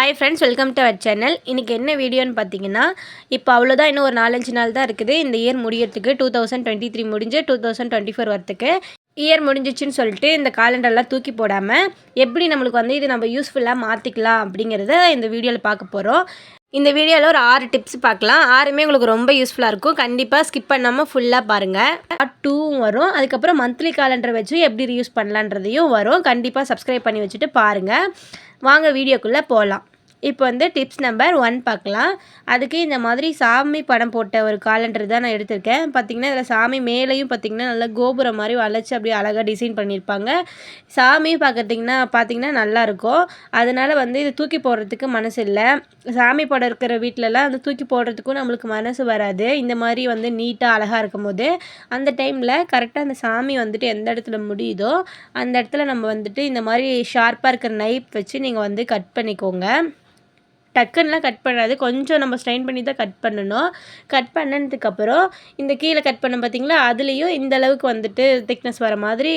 Hi friends welcome to our channel இன்றைக்கி என்ன வீடியோன்னு பார்த்தீங்கன்னா இப்போ அவ்வளோதான் இன்னும் ஒரு நாலஞ்சு நாள் தான் இருக்குது. இந்த இயர் முடியறதுக்கு டூ தௌசண்ட் டுவெண்ட்டி த்ரீ முடிஞ்சு டூ தௌசண்ட் டுவெண்ட்டி ஃபோர் வரத்துக்கு இயர் முடிஞ்சிச்சுன்னு சொல்லிட்டு இந்த காலண்டர்லாம் தூக்கி போடாமல் எப்படி நம்மளுக்கு வந்து இது நம்ம யூஸ்ஃபுல்லாக மாற்றிக்கலாம் அப்படிங்கிறத இந்த வீடியோவில் பார்க்க போகிறோம் இந்த வீடியோவில் ஒரு ஆறு டிப்ஸ் பார்க்கலாம். ஆறுமே உங்களுக்கு ரொம்ப யூஸ்ஃபுல்லாக இருக்கும். கண்டிப்பாக ஸ்கிப் பண்ணாமல் ஃபுல்லாக பாருங்கள் டூவும் வரும். அதுக்கப்புறம் மந்த்லி காலண்டர் வச்சு எப்படி ரீயூஸ் பண்ணலான்றதையும் வரும். கண்டிப்பாக சப்ஸ்கிரைப் பண்ணி வச்சுட்டு பாருங்கள் வாங்க வீடியோக்குள்ளே போகலாம் இப்போ வந்து டிப்ஸ் நம்பர் ஒன் பார்க்கலாம். அதுக்கு இந்த மாதிரி சாமி படம் போட்ட ஒரு காலண்டர் தான் நான் எடுத்திருக்கேன். பார்த்திங்கன்னா இதில் சாமி மேலேயும் பார்த்திங்கன்னா நல்லா கோபுரம் மாதிரி வளைச்சி அப்படியே அழகாக டிசைன் பண்ணியிருப்பாங்க. சாமியும் பார்க்குறதிங்கன்னா பார்த்திங்கன்னா நல்லாயிருக்கும் அதனால் வந்து இது தூக்கி போடுறதுக்கு மனசு இல்லை. சாமி படம் இருக்கிற வீட்டிலலாம் வந்து தூக்கி போடுறதுக்கும் நம்மளுக்கு மனசு வராது. இந்த மாதிரி வந்து நீட்டாக அழகாக இருக்கும் போது அந்த டைமில் கரெக்டாக அந்த சாமி வந்துட்டு எந்த இடத்துல முடியுதோ அந்த இடத்துல நம்ம வந்துட்டு இந்த மாதிரி ஷார்ப்பாக இருக்கிற நைப் வச்சு நீங்கள் வந்து கட் பண்ணிக்கோங்க. டக்குன்னெலாம் கட் பண்ணாது. கொஞ்சம் நம்ம ஸ்ட்ரைன் பண்ணி தான் கட் பண்ணணும். கட் பண்ணதுக்கப்புறம் இந்த கீழே கட் பண்ண பார்த்திங்களா? அதுலேயும் இந்த அளவுக்கு வந்துட்டு திக்னஸ் வர மாதிரி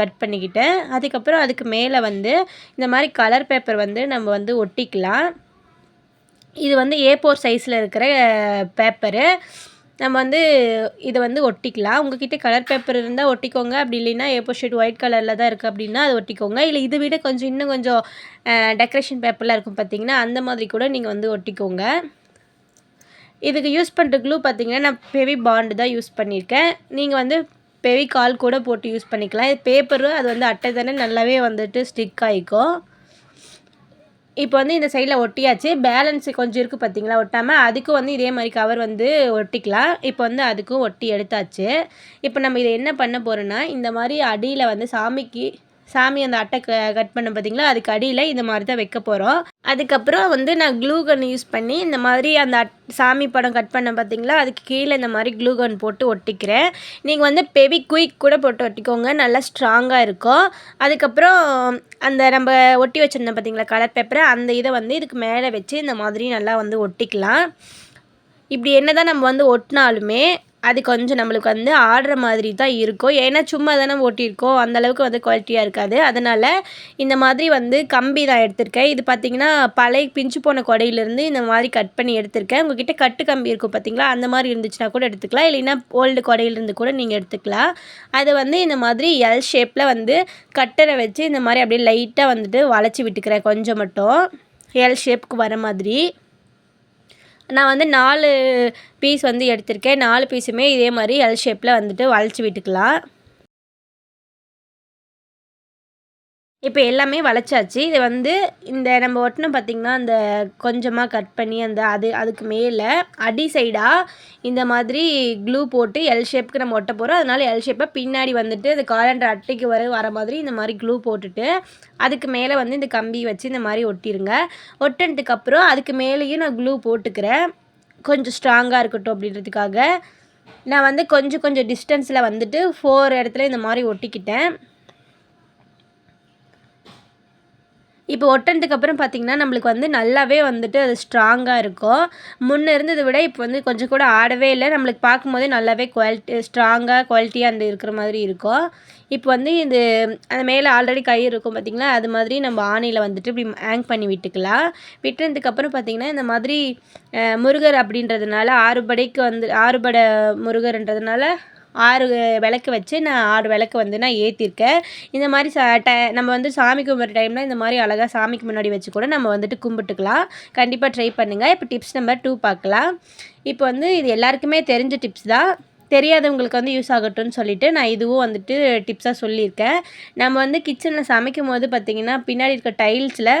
கட் பண்ணிக்கிட்டேன். அதுக்கப்புறம் அதுக்கு மேலே வந்து இந்த மாதிரி கலர் பேப்பர் வந்து நம்ம வந்து ஒட்டிக்கலாம். இது வந்து ஏ ஃபோர் சைஸில் இருக்கிற பேப்பரு நம்ம வந்து இதை வந்து ஒட்டிக்கலாம். உங்ககிட்ட கலர் பேப்பர் இருந்தால் ஒட்டிக்கோங்க. அப்படி இல்லைன்னா ஏப்போ ஷீட் ஒயிட் கலரில் தான் இருக்குது அப்படின்னா அதை ஒட்டிக்கோங்க. இல்லை இதை விட கொஞ்சம் இன்னும் கொஞ்சம் டெக்கரேஷன் பேப்பர்லாம் இருக்கும் பார்த்தீங்கன்னா அந்த மாதிரி கூட நீங்கள் வந்து ஒட்டிக்கோங்க. இதுக்கு யூஸ் பண்ணுற க்ளூ பார்த்தீங்கன்னா நான் பெவி பாண்டு தான் யூஸ் பண்ணியிருக்கேன். நீங்கள் வந்து பெவி கால் கூட போட்டு யூஸ் பண்ணிக்கலாம். இது பேப்பரும் அது வந்து அட்டை தானே நல்லாவே வந்துட்டு ஸ்டிக் ஆகிக்கும் இப்போ வந்து இந்த சைடில் ஒட்டியாச்சு. பேலன்ஸ் கொஞ்சம் இருக்குது பார்த்தீங்களா ஒட்டாமல் அதுக்கும் வந்து இதே மாதிரி கவர் வந்து ஒட்டிக்கலாம். இப்போ வந்து அதுக்கும் ஒட்டி எடுத்தாச்சு. இப்போ நம்ம இதை என்ன பண்ண போகிறோன்னா இந்த மாதிரி அடியில் வந்து சாமிக்கு சாமி அந்த அட்டை கட் பண்ண பார்த்தீங்களா அதுக்கு அடியில் இந்த மாதிரி தான் வைக்க போகிறோம் அதுக்கப்புறம் வந்து நான் க்ளூ கன் யூஸ் பண்ணி இந்த மாதிரி அந்த அட் சாமி படம் கட் பண்ண பார்த்தீங்களா அதுக்கு கீழே இந்த மாதிரி க்ளூ கன் போட்டு ஒட்டிக்கிறேன். நீங்கள் வந்து பெவி குயிக் கூட போட்டு ஒட்டிக்கோங்க. நல்லா ஸ்ட்ராங்காக இருக்கும். அதுக்கப்புறம் அந்த நம்ம ஒட்டி வச்சுருந்தோம் பார்த்தீங்களா கலர் பேப்பரை அந்த இதை வந்து இதுக்கு மேலே வச்சு இந்த மாதிரி நல்லா வந்து ஒட்டிக்கலாம். இப்படி என்ன தான் நம்ம வந்து ஒட்டினாலுமே அது கொஞ்சம் நம்மளுக்கு வந்து ஆடுற மாதிரி தான் இருக்கும். ஏன்னா சும்மா தானே ஓட்டியிருக்கோம். அந்தளவுக்கு வந்து குவாலிட்டியாக இருக்காது. அதனால் இந்த மாதிரி வந்து கம்பி தான் எடுத்திருக்கேன். இது பார்த்திங்கன்னா பழைய பிஞ்சு போன கொடையிலேருந்து இந்த மாதிரி கட் பண்ணி எடுத்திருக்கேன். உங்ககிட்ட கட்டு கம்பி இருக்கும் பார்த்திங்களா அந்த மாதிரி இருந்துச்சுன்னா கூட எடுத்துக்கலாம். இல்லைன்னா ஓல்டு கொடையிலேருந்து கூட நீங்கள் எடுத்துக்கலாம். அதை வந்து இந்த மாதிரி எல் ஷேப்பில் வந்து கட்டரை வச்சு இந்த மாதிரி அப்படியே லைட்டாக வந்துட்டு வளைச்சி விட்டுக்கிறேன் கொஞ்சம் மட்டும். எல் ஷேப்புக்கு வர மாதிரி. நான் வந்து நாலு பீஸ் வந்து எடுத்திருக்கேன். நாலு பீஸுமே இதே மாதிரி எல் ஷேப்பில் வந்துட்டு வளைச்சி விட்டுக்கலாம். இப்போ எல்லாமே வளைச்சாச்சு. இது வந்து இந்த நம்ம ஒட்டினோம் பார்த்திங்கன்னா அந்த கொஞ்சமாக கட் பண்ணி அந்த அது அதுக்கு மேலே அடி சைடாக இந்த மாதிரி க்ளூ போட்டு எல் ஷேப்புக்கு நம்ம ஒட்ட போகிறோம் அதனால் எல் ஷேப்பை பின்னாடி வந்துட்டு இந்த காலண்டர் அட்டைக்கு வர வர மாதிரி இந்த மாதிரி க்ளூ போட்டுட்டு அதுக்கு மேலே வந்து இந்த கம்பி வச்சு இந்த மாதிரி ஒட்டிடுங்க ஒட்டினதுக்கப்புறம் அதுக்கு மேலேயும் நான் க்ளூ போட்டுக்கிறேன். கொஞ்சம் ஸ்ட்ராங்காக இருக்கட்டும் அப்படின்றதுக்காக. நான் வந்து கொஞ்சம் கொஞ்சம் டிஸ்டன்ஸில் வந்துட்டு ஃபோர் இடத்துல இந்த மாதிரி ஒட்டிக்கிட்டேன். இப்போ ஒட்டினதுக்கு அப்புறம் பார்த்திங்கன்னா நம்மளுக்கு வந்து நல்லாவே வந்துட்டு அது ஸ்ட்ராங்காக இருக்கும். முன்னே இருந்ததை விட இப்போ வந்து கொஞ்சம் கூட ஆடவே இல்லை. நம்மளுக்கு பார்க்கும்போதே நல்லாவே குவாலிட்டி ஸ்ட்ராங்காக குவாலிட்டியாக அந்த இருக்கிற மாதிரி இருக்கும். இப்போ வந்து இது அந்த மேலே ஆல்ரெடி கை இருக்கும் பார்த்திங்களா அது மாதிரி நம்ம ஆணையில் வந்துட்டு இப்படி ஹேங் பண்ணி விட்டுக்கலாம். விட்டுனதுக்கப்புறம் பார்த்திங்கன்னா இந்த மாதிரி முருகர் அப்படின்றதுனால ஆறுபடைக்கு வந்து ஆறுபடை முருகர்ன்றதுனால ஆறு விளக்கு வச்சு நான் ஆறு விளக்கு வந்து நான் ஏற்றிருக்கேன் இந்த மாதிரி சா ட நம்ம வந்து சாமி கும்பிட்ற டைமில் இந்த மாதிரி அழகாக சாமிக்கு முன்னாடி வச்சு கூட நம்ம வந்துட்டு கும்பிட்டுக்கலாம். கண்டிப்பாக ட்ரை பண்ணுங்கள் இப்போ டிப்ஸ் நம்பர் டூ பார்க்கலாம். இப்போ வந்து இது எல்லாருக்குமே தெரிஞ்ச டிப்ஸ் தான். தெரியாதவங்களுக்கு வந்து யூஸ் ஆகட்டும்னு சொல்லிட்டு நான் இதுவும் வந்துட்டு டிப்ஸாக சொல்லியிருக்கேன். நம்ம வந்து கிச்சனில் சமைக்கும் போது பார்த்திங்கன்னா பின்னாடி இருக்க டைல்ஸில்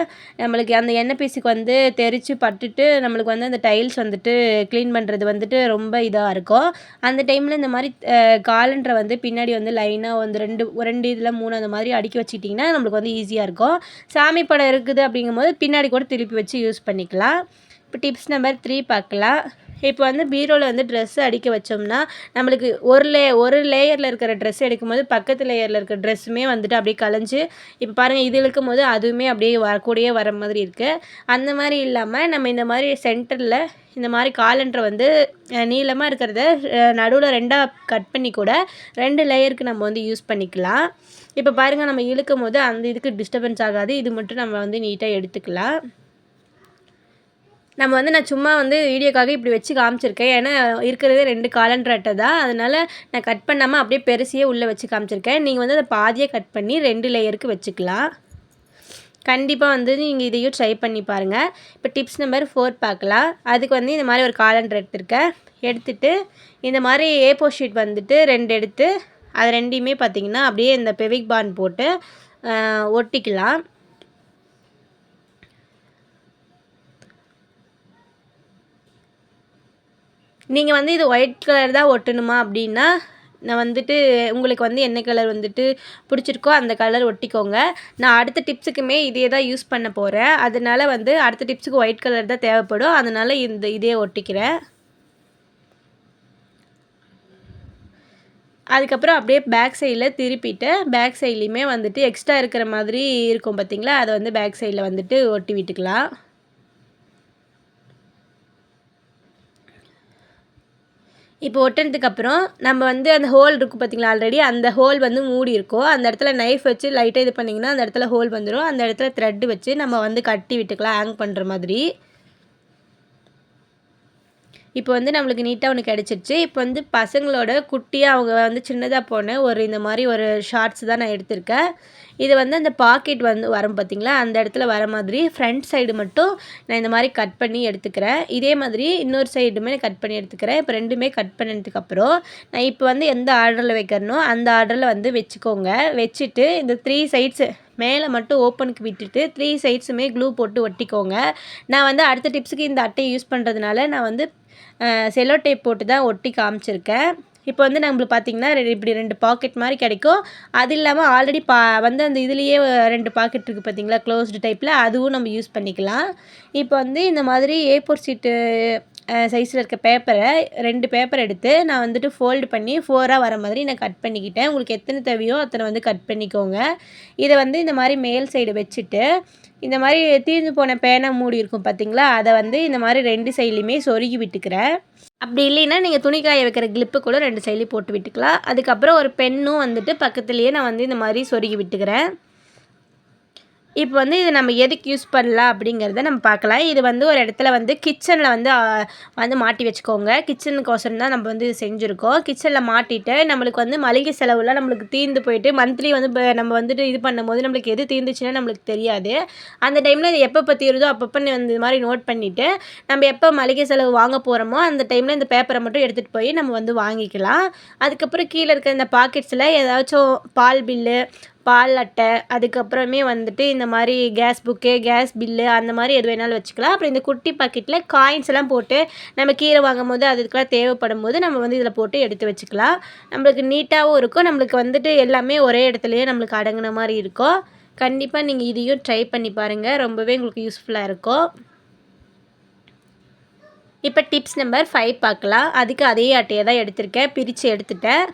நம்மளுக்கு அந்த எண்ணெய் பீஸுக்கு வந்து தெரித்து பட்டுட்டு நம்மளுக்கு வந்து அந்த டைல்ஸ் வந்துட்டு க்ளீன் பண்ணுறது வந்துட்டு ரொம்ப இதாக இருக்கும். அந்த டைமில் இந்த மாதிரி காலண்டரை வந்து பின்னாடி வந்து லைனாக வந்து ரெண்டு ரெண்டு இதில் மூணு அந்த மாதிரி அடுக்கி வச்சுக்கிட்டிங்கன்னா நம்மளுக்கு வந்து ஈஸியாக இருக்கும். சாமி படம் இருக்குது அப்படிங்கும்போது பின்னாடி கூட திருப்பி வச்சு யூஸ் பண்ணிக்கலாம். இப்போ டிப்ஸ் நம்பர் த்ரீ பார்க்கலாம். இப்போ வந்து பீரோவில் வந்து ட்ரெஸ்ஸு அடிக்க வச்சோம்னா நம்மளுக்கு ஒரு லே ஒரு லேயரில் இருக்கிற ட்ரெஸ் எடுக்கும்போது பக்கத்து லேயரில் இருக்கிற ட்ரெஸ்ஸுமே வந்துட்டு அப்படியே கலைஞ்சு இப்போ பாருங்கள் இது இழுக்கும் போது அதுவுமே அப்படியே வரக்கூடிய வர மாதிரி இருக்குது அந்த மாதிரி இல்லாமல் நம்ம இந்த மாதிரி சென்டரில் இந்த மாதிரி காலண்டரை வந்து நீளமாக இருக்கிறத நடுவில் ரெண்டாக கட் பண்ணி கூட ரெண்டு லேயருக்கு நம்ம வந்து யூஸ் பண்ணிக்கலாம். இப்போ பாருங்கள் நம்ம இழுக்கும் போது அந்த இதுக்கு டிஸ்டர்பன்ஸ் ஆகாது. இது மட்டும் நம்ம வந்து நீட்டாக எடுத்துக்கலாம். நம்ம வந்து நான் சும்மா வந்து வீடியோக்காக இப்படி வச்சு காமிச்சிருக்கேன். ஏன்னா இருக்கிறதே ரெண்டு காலண்டர் அட்டை தான் அதனால் நான் கட் பண்ணாமல் அப்படியே பெருசியே உள்ளே வச்சு காமிச்சிருக்கேன். நீங்கள் வந்து அதை பாதியாக கட் பண்ணி ரெண்டு லேயருக்கு வச்சுக்கலாம். கண்டிப்பாக வந்து நீங்கள் இதையும் ட்ரை பண்ணி பாருங்கள் இப்போ டிப்ஸ் நம்பர் ஃபோர் பார்க்கலாம். அதுக்கு வந்து இந்த மாதிரி ஒரு காலண்டர் எடுத்திருக்கேன். எடுத்துட்டு இந்த மாதிரி ஏ ஷீட் வந்துட்டு ரெண்டு எடுத்து அது ரெண்டையுமே பார்த்திங்கன்னா அப்படியே இந்த பெவிக் பான் போட்டு ஒட்டிக்கலாம். நீங்கள் வந்து இது ஒயிட் கலர் தான் ஒட்டணுமா அப்படின்னா நான் வந்துட்டு உங்களுக்கு வந்து என்ன கலர் வந்துட்டு பிடிச்சிருக்கோ அந்த கலர் ஒட்டிக்கோங்க. நான் அடுத்த டிப்ஸுக்குமே இதே தான் யூஸ் பண்ண போகிறேன் அதனால் வந்து அடுத்த டிப்ஸுக்கு ஒயிட் கலர் தான் தேவைப்படும். அதனால் இந்த இதே ஒட்டிக்கிறேன். அதுக்கப்புறம் அப்படியே பேக் சைடில் திருப்பிட்டு பேக் சைட்லேயுமே வந்துட்டு எக்ஸ்ட்ரா இருக்கிற மாதிரி இருக்கும் பார்த்திங்களா அதை வந்து பேக் சைடில் வந்துட்டு ஒட்டி விட்டுக்கலாம். இப்போ ஒட்டினதுக்கப்புறம் நம்ம வந்து அந்த ஹோல் இருக்கும் பார்த்திங்களா ஆல்ரெடி அந்த ஹோல் வந்து மூடி இருக்கும். அந்த இடத்துல நைஃப் வச்சு லைட்டாக இது பண்ணிங்கன்னா அந்த இடத்துல ஹோல் வந்துடும் அந்த இடத்துல த்ரெட்டு வச்சு நம்ம வந்து கட்டி விட்டுக்கலாம் ஹேங் பண்ணுற மாதிரி. இப்போ வந்து நம்மளுக்கு நீட்டாக ஒன்று கிடச்சிருச்சு. இப்போ வந்து பசங்களோட குட்டியாக அவங்க வந்து சின்னதாக போன ஒரு இந்த மாதிரி ஒரு ஷார்ட்ஸ் தான் நான் எடுத்திருக்கேன். இது வந்து அந்த பாக்கெட் வந்து வரும் பார்த்திங்களா அந்த இடத்துல வர மாதிரி ஃப்ரண்ட் சைடு மட்டும் நான் இந்த மாதிரி கட் பண்ணி எடுத்துக்கிறேன். இதே மாதிரி இன்னொரு சைடுமே கட் பண்ணி எடுத்துக்கிறேன். இப்போ ரெண்டுமே கட் பண்ணதுக்கப்புறம் நான் இப்போ வந்து எந்த ஆர்டரில் வைக்கிறனோ அந்த ஆர்டரில் வந்து வச்சுக்கோங்க. வச்சுட்டு இந்த த்ரீ சைட்ஸு மேலே மட்டும் ஓப்பனுக்கு விட்டுட்டு த்ரீ சைட்ஸுமே க்ளூ போட்டு ஒட்டிக்கோங்க. நான் வந்து அடுத்த டிப்ஸுக்கு இந்த அட்டையை யூஸ் பண்ணுறதுனால நான் வந்து செல்லோ டேப் போட்டு தான் ஒட்டி காமிச்சிருக்கேன். இப்போ வந்து நம்மளுக்கு பார்த்திங்கன்னா இப்படி ரெண்டு பாக்கெட் மாதிரி கிடைக்கும். அது இல்லாமல் ஆல்ரெடி பா வந்து அந்த இதுலேயே ரெண்டு பாக்கெட் இருக்குது பார்த்திங்களா க்ளோஸ்டு டைப்பில் அதுவும் நம்ம யூஸ் பண்ணிக்கலாம். இப்போ வந்து இந்த மாதிரி ஏ ஃபோர் சீட்டு சைஸில் இருக்க பேப்பரை ரெண்டு பேப்பர் எடுத்து நான் வந்துட்டு ஃபோல்டு பண்ணி ஃபோராக வர மாதிரி நான் கட் பண்ணிக்கிட்டேன். உங்களுக்கு எத்தனை தேவையோ அத்தனை வந்து கட் பண்ணிக்கோங்க. இதை வந்து இந்த மாதிரி மேல் சைடு வச்சுட்டு இந்த மாதிரி தீர்ந்து போன பேனை மூடி இருக்கும் பார்த்தீங்களா அதை வந்து இந்த மாதிரி ரெண்டு சைட்லேயுமே சொருகி விட்டுக்கிறேன். அப்படி இல்லைன்னா நீங்கள் துணி காய வைக்கிற கிளிப்பு கூட ரெண்டு சைட்லேயும் போட்டு விட்டுக்கலாம். அதுக்கப்புறம் ஒரு பெண்ணும் வந்துட்டு பக்கத்துலேயே நான் வந்து இந்த மாதிரி சொருகி விட்டுக்கிறேன். இப்போ வந்து இது நம்ம எதுக்கு யூஸ் பண்ணலாம் அப்படிங்கிறத நம்ம பார்க்கலாம். இது வந்து ஒரு இடத்துல வந்து கிச்சனில் வந்து வந்து மாட்டி வச்சுக்கோங்க. கிச்சனுக்கோசரம் தான் நம்ம வந்து செஞ்சுருக்கோம். கிச்சனில் மாட்டிட்டு நம்மளுக்கு வந்து மளிகை செலவுலாம் நம்மளுக்கு தீர்ந்து போயிட்டு மந்த்லி வந்து நம்ம வந்துட்டு இது பண்ணும்போது நம்மளுக்கு எது தீர்ந்துச்சுன்னா நம்மளுக்கு தெரியாது. அந்த டைமில் இது எப்போ தீருதோ அப்பப்போ வந்து இது மாதிரி நோட் பண்ணிவிட்டு நம்ம எப்போ மளிகை செலவு வாங்க போகிறோமோ அந்த டைமில் இந்த பேப்பரை மட்டும் எடுத்துகிட்டு போய் நம்ம வந்து வாங்கிக்கலாம். அதுக்கப்புறம் கீழே இருக்க இந்த பாக்கெட்ஸில் ஏதாச்சும் பால் பில்லு பால் அட்டை அதுக்கப்புறமே வந்துட்டு இந்த மாதிரி கேஸ் புக்கு கேஸ் பில்லு அந்த மாதிரி எது வேணாலும் வச்சுக்கலாம். அப்புறம் இந்த குட்டி பாக்கெட்டில் காயின்ஸ் எல்லாம் போட்டு நம்ம கீரை வாங்கும் போது அதுக்கெல்லாம் தேவைப்படும் போது நம்ம வந்து இதில் போட்டு எடுத்து வச்சுக்கலாம். நம்மளுக்கு நீட்டாகவும் இருக்கும். நம்மளுக்கு வந்துட்டு எல்லாமே ஒரே இடத்துலையே நம்மளுக்கு அடங்கின மாதிரி இருக்கும். கண்டிப்பாக நீங்கள் இதையும் ட்ரை பண்ணி பாருங்கள் ரொம்பவே உங்களுக்கு யூஸ்ஃபுல்லாக இருக்கும். இப்போ டிப்ஸ் நம்பர் ஃபைவ் பார்க்கலாம். அதுக்கு அதே அட்டையை தான் எடுத்திருக்கேன். பிரித்து எடுத்துட்டேன்.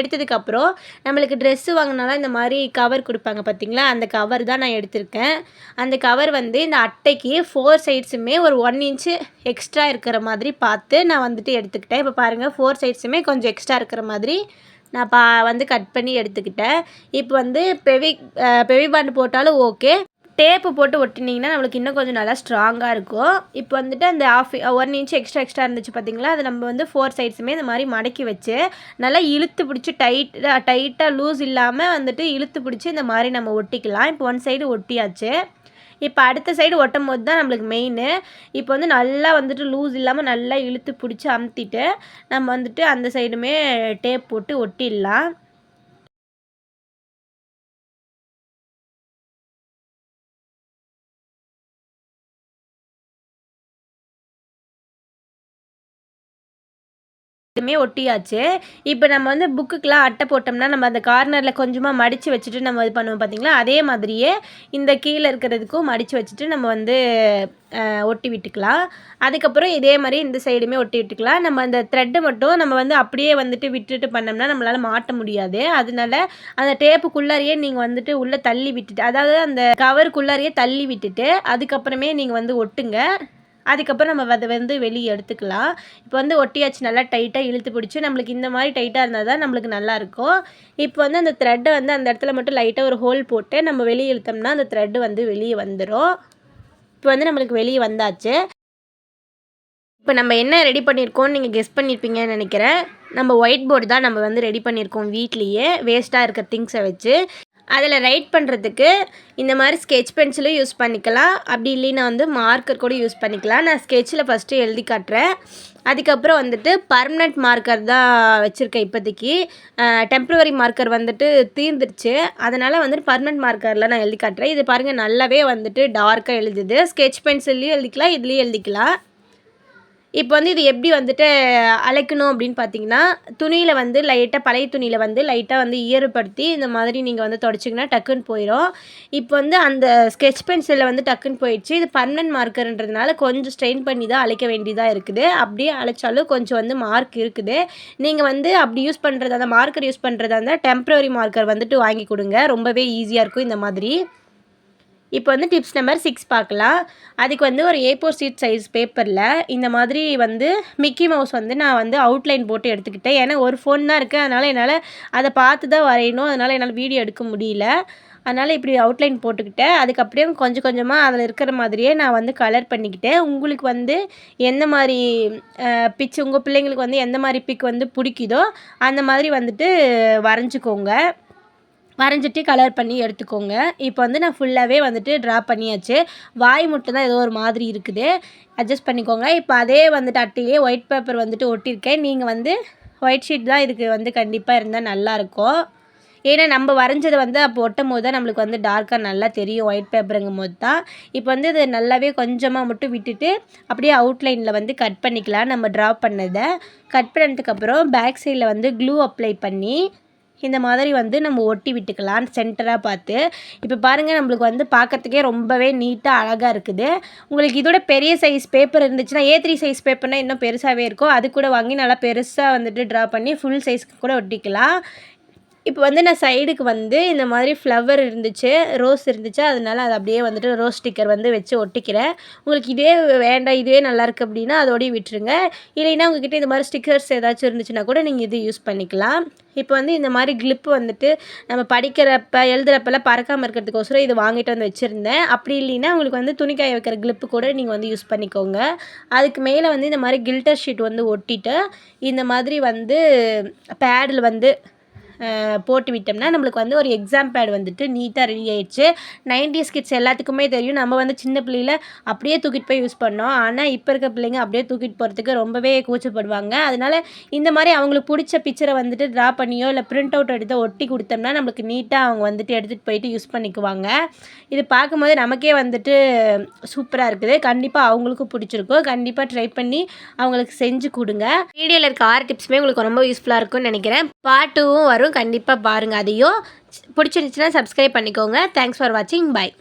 எடுத்ததுக்கப்புறம் நம்மளுக்கு ட்ரெஸ்ஸு வாங்கினாலும் இந்த மாதிரி கவர் கொடுப்பாங்க பார்த்தீங்களா அந்த கவர் தான் நான் எடுத்திருக்கேன். அந்த கவர் வந்து இந்த அட்டைக்கு ஃபோர் சைட்ஸுமே ஒரு ஒன் இன்ச்சு எக்ஸ்ட்ரா இருக்கிற மாதிரி பார்த்து நான் வந்துட்டு எடுத்துக்கிட்டேன். இப்போ பாருங்கள் ஃபோர் சைட்ஸுமே கொஞ்சம் எக்ஸ்ட்ரா இருக்கிற மாதிரி நான் பா வந்து கட் பண்ணி எடுத்துக்கிட்டேன். இப்போ வந்து பெவி பெவி பாண்டு போட்டாலும் ஓகே டேப்பு போட்டு ஒட்டினீங்கன்னா நம்மளுக்கு இன்னும் கொஞ்சம் நல்லா ஸ்ட்ராங்காக இருக்கும். இப்போ வந்துட்டு அந்த half one inch extra extra இருந்துச்சு பார்த்தீங்களா அதை நம்ம வந்து ஃபோர் சைட்ஸுமே இந்த மாதிரி மடக்கி வச்சு நல்லா இழுத்து பிடிச்சி டைட்டாக டைட்டாக லூஸ் இல்லாமல் வந்துட்டு இழுத்து பிடிச்சி இந்த மாதிரி நம்ம ஒட்டிக்கலாம். இப்போ ஒன் சைடு ஒட்டியாச்சு. இப்போ அடுத்த சைடு ஒட்டும் போது தான் நம்மளுக்கு மெயின் இப்போ வந்து நல்லா வந்துட்டு லூஸ் இல்லாமல் நல்லா இழுத்து பிடிச்சி அமுத்திட்டு நம்ம வந்துட்டு அந்த சைடுமே டேப் போட்டு ஒட்டிடலாம். எல்லாமே ஒட்டியாச்சு. இப்போ நம்ம வந்து புக்குக்கெலாம் அட்டை போட்டோம்னா நம்ம அந்த கார்னரில் கொஞ்சமாக மடித்து வச்சுட்டு நம்ம இது பண்ணுவோம் பார்த்திங்களா அதே மாதிரியே இந்த கீழே இருக்கிறதுக்கும் மடித்து வச்சுட்டு நம்ம வந்து ஒட்டி விட்டுக்கலாம். அதுக்கப்புறம் இதே மாதிரி இந்த சைடுமே ஒட்டி விட்டுக்கலாம். நம்ம அந்த த்ரெட்டு மட்டும் நம்ம வந்து அப்படியே வந்துட்டு விட்டுட்டு பண்ணோம்னா நம்மளால் மாட்ட முடியாது. அதனால அந்த டேப்புக்குள்ளாரியே நீங்கள் வந்துட்டு உள்ளே தள்ளி விட்டுட்டு அதாவது அந்த கவருக்குள்ளாரியே தள்ளி விட்டுட்டு அதுக்கப்புறமே நீங்கள் வந்து ஒட்டுங்க. அதுக்கப்புறம் நம்ம அதை வந்து வெளியே எடுத்துக்கலாம். இப்போ வந்து ஒட்டியாச்சு நல்லா டைட்டாக இழுத்து பிடிச்சி நம்மளுக்கு இந்த மாதிரி டைட்டாக இருந்தால் தான் நம்மளுக்கு நல்லாயிருக்கும் இப்போ வந்து அந்த த்ரெட்டை வந்து அந்த இடத்துல மட்டும் லைட்டாக ஒரு ஹோல் போட்டு நம்ம வெளியே இழுத்தோம்னா அந்த த்ரெட்டு வந்து வெளியே வந்துடும் இப்போ வந்து நம்மளுக்கு வெளியே வந்தாச்சு. இப்போ நம்ம என்ன ரெடி பண்ணியிருக்கோம்னு நீங்கள் கெஸ் பண்ணியிருப்பீங்கன்னு நினைக்கிறேன். நம்ம ஒயிட் போர்டு தான் நம்ம வந்து ரெடி பண்ணியிருக்கோம் வீட்லேயே. வேஸ்ட்டாக இருக்க திங்ஸை வச்சு. அதில் ரைட் பண்ணுறதுக்கு இந்த மாதிரி ஸ்கெட்ச் பென்சிலும் யூஸ் பண்ணிக்கலாம். அப்படி இல்லைன்னா வந்து மார்க்கர் கூட யூஸ் பண்ணிக்கலாம். நான் ஸ்கெட்சில் ஃபஸ்ட்டு எழுதி காட்டுறேன். அதுக்கப்புறம் வந்துட்டு பர்மனெண்ட் மார்க்கர் தான் வச்சுருக்கேன் இப்போதைக்கு. டெம்ப்ரவரி மார்க்கர் வந்துட்டு தீர்ந்துருச்சு. அதனால் வந்துட்டு பர்மனெண்ட் மார்க்கரில் நான் எழுதி காட்டுறேன். இது பாருங்கள் நல்லாவே வந்துட்டு டார்க்காக எழுதுது. ஸ்கெட்ச் பென்சில்லையும் எழுதிக்கலாம் இதுலேயும் எழுதிக்கலாம். இப்போ வந்து இது எப்படி வந்துட்டு அழைக்கணும் அப்படின்னு பார்த்தீங்கன்னா துணியில் வந்து லைட்டாக பழைய துணியில் வந்து லைட்டாக வந்து ஈரப்படுத்தி இந்த மாதிரி நீங்கள் வந்து தொடச்சிங்கன்னா டக்குன்னு போயிடும் இப்போ வந்து அந்த ஸ்கெட்ச் பென்சிலில் வந்து டக்குன்னு போயிடுச்சு. இது பர்மனன்ட் மார்க்கர்ன்றதுனால கொஞ்சம் ஸ்ட்ரெயின் பண்ணி தான் அழைக்க வேண்டியதாக இருக்குது. அப்படியே அழைச்சாலும் கொஞ்சம் வந்து மார்க் இருக்குது. நீங்கள் வந்து அப்படி யூஸ் பண்ணுறதா அந்த மார்க்கர் யூஸ் பண்ணுறதா இருந்தால் டெம்ப்ரவரி மார்க்கர் வந்துட்டு வாங்கி கொடுங்க. ரொம்பவே ஈஸியாக இருக்கும் இந்த மாதிரி. இப்போ வந்து டிப்ஸ் நம்பர் சிக்ஸ் பார்க்கலாம். அதுக்கு வந்து ஒரு ஏ ஃபோர் சீட் சைஸ் பேப்பரில் இந்த மாதிரி வந்து மிக்கி மவுஸ் வந்து நான் வந்து அவுட்லைன் போட்டு எடுத்துக்கிட்டேன். ஏன்னா ஒரு ஃபோன் தான் இருக்குது அதனால் என்னால் அதை பார்த்து தான் வரையணும். அதனால் என்னால் வீடியோ எடுக்க முடியல. அதனால் இப்படி அவுட்லைன் போட்டுக்கிட்டேன். அதுக்கப்புறம் கொஞ்சம் கொஞ்சமாக அதில் இருக்கிற மாதிரியே நான் வந்து கலர் பண்ணிக்கிட்டேன். உங்களுக்கு வந்து எந்த மாதிரி பிச்சு உங்கள் பிள்ளைங்களுக்கு வந்து எந்த மாதிரி பிக் வந்து பிடிக்குதோ அந்த மாதிரி வந்துட்டு வரைஞ்சிக்கோங்க. வரைஞ்சிட்டு கலர் பண்ணி எடுத்துக்கோங்க. இப்போ வந்து நான் ஃபுல்லாகவே வந்துட்டு ட்ரா பண்ணியாச்சு. வாய் மட்டும் தான் ஏதோ ஒரு மாதிரி இருக்குது. அட்ஜஸ்ட் பண்ணிக்கோங்க. இப்போ அதே வந்துட்டு அட்டையிலே ஒயிட் பேப்பர் வந்துட்டு ஒட்டியிருக்கேன். நீங்கள் வந்து ஒயிட் ஷீட் தான் இதுக்கு வந்து கண்டிப்பாக இருந்தால் நல்லாயிருக்கும் ஏன்னா நம்ம வரைஞ்சதை வந்து அப்போ ஒட்டும் போது தான் நம்மளுக்கு வந்து டார்க்காக நல்லா தெரியும் ஒயிட் பேப்பருங்கும் போது தான். இப்போ வந்து இது நல்லாவே கொஞ்சமாக மட்டும் விட்டுட்டு அப்படியே அவுட்லைனில் வந்து கட் பண்ணிக்கலாம். நம்ம ட்ரா பண்ணதை. கட் பண்ணதுக்கப்புறம் பேக் சைடில் வந்து க்ளூ அப்ளை பண்ணி இந்த மாதிரி வந்து நம்ம ஒட்டி விட்டுக்கலாம் சென்டராக பார்த்து. இப்போ பாருங்கள் நம்மளுக்கு வந்து பார்க்குறதுக்கே ரொம்பவே நீட்டாக அழகாக இருக்குது. உங்களுக்கு இதோட பெரிய சைஸ் பேப்பர் இருந்துச்சுன்னா ஏ த்ரீ சைஸ் பேப்பர்னால் இன்னும் பெருசாகவே இருக்கும். அது கூட வாங்கி நல்லா பெருசாக வந்துட்டு ட்ரா பண்ணி ஃபுல் சைஸ்க்கு கூட ஒட்டிக்கலாம். இப்போ வந்து நான் சைடுக்கு வந்து இந்த மாதிரி ஃப்ளவர் இருந்துச்சு ரோஸ் இருந்துச்சு. அதனால அதை அப்படியே வந்துட்டு ரோஸ் ஸ்டிக்கர் வந்து வச்சு ஒட்டிக்கிறேன். உங்களுக்கு இதே வேண்டாம் இதுவே நல்லாயிருக்கு அப்படின்னா அதோடய விட்டுருங்க. இல்லைன்னா உங்ககிட்ட இந்த மாதிரி ஸ்டிக்கர்ஸ் ஏதாச்சும் இருந்துச்சுன்னா கூட நீங்கள் இது யூஸ் பண்ணிக்கலாம். இப்போ வந்து இந்த மாதிரி கிளிப்பு வந்துட்டு நம்ம படிக்கிறப்ப எழுதுறப்பெல்லாம் பறக்காமல் இருக்கிறதுக்கோசரம் இது வாங்கிட்டு வந்து வச்சுருந்தேன். அப்படி இல்லைன்னா உங்களுக்கு வந்து துணிக்காய வைக்கிற கிளிப்பு கூட நீங்கள் வந்து யூஸ் பண்ணிக்கோங்க. அதுக்கு மேலே வந்து இந்த மாதிரி கில்டர் ஷீட் வந்து ஒட்டிட்டு இந்த மாதிரி வந்து பேடில் வந்து போட்டு விட்டோம்னா நம்மளுக்கு வந்து ஒரு எக்ஸாம் பேட் வந்துட்டு நீட்டாக ரெடி ஆயிடுச்சு. நைன்டிஸ் கிட்ஸ் எல்லாத்துக்குமே தெரியும். நம்ம வந்து சின்ன பிள்ளையில அப்படியே தூக்கிட்டு போய் யூஸ் பண்ணோம். ஆனால் இப்போ இருக்க பிள்ளைங்க அப்படியே தூக்கிட்டு போகிறதுக்கு ரொம்பவே கூச்சப்படுவாங்க. அதனால் இந்த மாதிரி அவங்களுக்கு பிடிச்ச பிக்சரை வந்துட்டு ட்ரா பண்ணியோ இல்லை பிரிண்ட் அவுட் எடுத்து ஒட்டி கொடுத்தோம்னா நம்மளுக்கு நீட்டாக அவங்க வந்துட்டு எடுத்துகிட்டு போயிட்டு யூஸ் பண்ணிக்குவாங்க. இது பார்க்கும்போது நமக்கே வந்துட்டு சூப்பராக இருக்குது. கண்டிப்பாக அவங்களுக்கும் பிடிச்சிருக்கும். கண்டிப்பாக ட்ரை பண்ணி அவங்களுக்கு செஞ்சு கொடுங்க. வீடியோவில் இருக்க ஆறு டிப்ஸுமே உங்களுக்கு ரொம்ப யூஸ்ஃபுல்லாக இருக்கும்னு நினைக்கிறேன். பாட்டும் வரும். கண்டிப்பாக பாருங்கள் அதையும் பிடிச்சிருந்துச்சுன்னா சப்ஸ்கிரைப் பண்ணிக்கோங்க. தேங்க்ஸ் ஃபார் வாட்சிங் பாய்